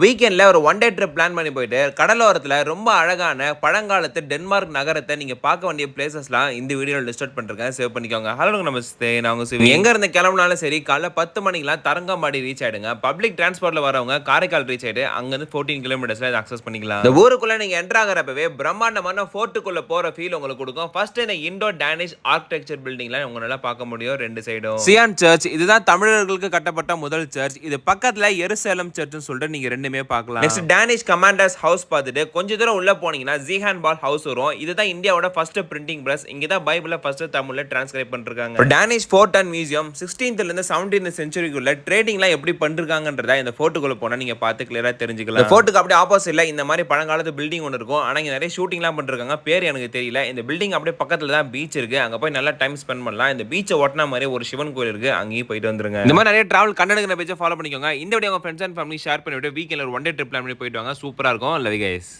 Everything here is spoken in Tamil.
வீக்கெண்டில் ஒரு ஒன் டே ட்ரிப் பிளான் பண்ணி போயிட்டு கடலோரத்தில் ரொம்ப அழகான பழங்காலத்து டென்மார்க் நகரத்தை நீங்கள் பார்க்க வேண்டிய பிளேசஸ்லாம் இந்த வீடியோவில் லிஸ்ட் பண்ணிருக்கேன். சேவ் பண்ணிக்கோங்க. ஹலோ நமஸ்தே நான் உங்கள் சிவி. எங்கே இருந்து கிளம்புனாலும் சரி காலைல பத்து மணிக்கெலாம் தரங்கம்பாடி ரீச் ஆயிடுங்க. பப்ளிக் டிரான்ஸ்போர்ட்டில் வரவங்க காரைக்கால் ரீச் ஆகிடு அங்கேருந்து ஃபோர்டீன் கிலோமீட்டர்ஸில் இதை அக்சஸ் பண்ணிக்கலாம். இந்த ஊருக்குள்ளே நீங்கள் என்ட்ரு ஆகிறப்பவே பிரம்மாண்டமான ஃபோர்ட்டுக்குள்ளே போகிற ஃபீல் உங்களுக்கு கொடுக்கும். ஃபர்ஸ்ட் இந்த இண்டோ டேனிஷ் ஆர்கிடெக்சர் பில்டிங்லாம் உங்களால் பார்க்க முடியும் ரெண்டு சைடும் சியான் சர்ச் இதுதான் தமிழர்களுக்கு கட்டப்பட்ட முதல் சர்ச் இது பக்கத்தில் எருசேலம் சர்ச்னு சொல்லிட்டு நீங்கள் ரெண்டு ரெண்டுமே பார்க்கலாம். நெக்ஸ்ட் டேனிஷ் கமாண்டர்ஸ் ஹவுஸ் பார்த்துட்டு கொஞ்ச தூரம் உள்ள போனீங்கன்னா ஜீஹான் பால் ஹவுஸ் வரும். இதுதான் இந்தியாவோட ஃபர்ஸ்ட் பிரிண்டிங் பிரஸ் இங்க தான் பைபிள ஃபர்ஸ்ட் தமிழ்ல டிரான்ஸ்கிரைப் பண்ணிருக்காங்க. டேனிஷ் ஃபோர்ட் அண்ட் மியூசியம் சிக்ஸ்டீன்த்ல இருந்து செவன்டீன் சென்ச்சுரிக்குள்ள ட்ரேடிங்லாம் எப்படி பண்ணிருக்காங்கன்றத இந்த ஃபோர்ட்டுக்குள்ள போனா நீங்க பார்த்து கிளியரா தெரிஞ்சுக்கலாம். ஃபோர்ட்டுக்கு அப்படியே ஆப்போசிட்ல இந்த மாதிரி பழங்காலத்து பில்டிங் ஒன்று இருக்கும். ஆனா இங்க நிறைய ஷூட்டிங்லாம் பண்ணிருக்காங்க. பேர் எனக்கு தெரியல. இந்த பில்டிங் அப்படியே பக்கத்துல தான் பீச் இருக்கு. அங்க போய் நல்லா டைம் ஸ்பெண்ட் பண்ணலாம். இந்த பீச்சை ஒட்டின மாதிரி ஒரு சிவன் கோயில் இருக்கு. அங்கேயும் போயிட்டு வந்துருங்க. இந்த மாதிரி நிறைய டிராவல் கண்டெடுக்கிற பேஜை ஃபாலோ பண்ணிக்கோங்க. இந்த வீடியோ உங்க ஃப்ரெண்ட்ஸ் அண்ட் ஃபேமிலி ஷேர் பண்ணிவிட்டு வீக்கெண்ட் ஒரு ஒன் டே ட்ரிப் பிளான் பண்ணி போயிட்டு வாங்க. சூப்பரா இருக்கும். Love guys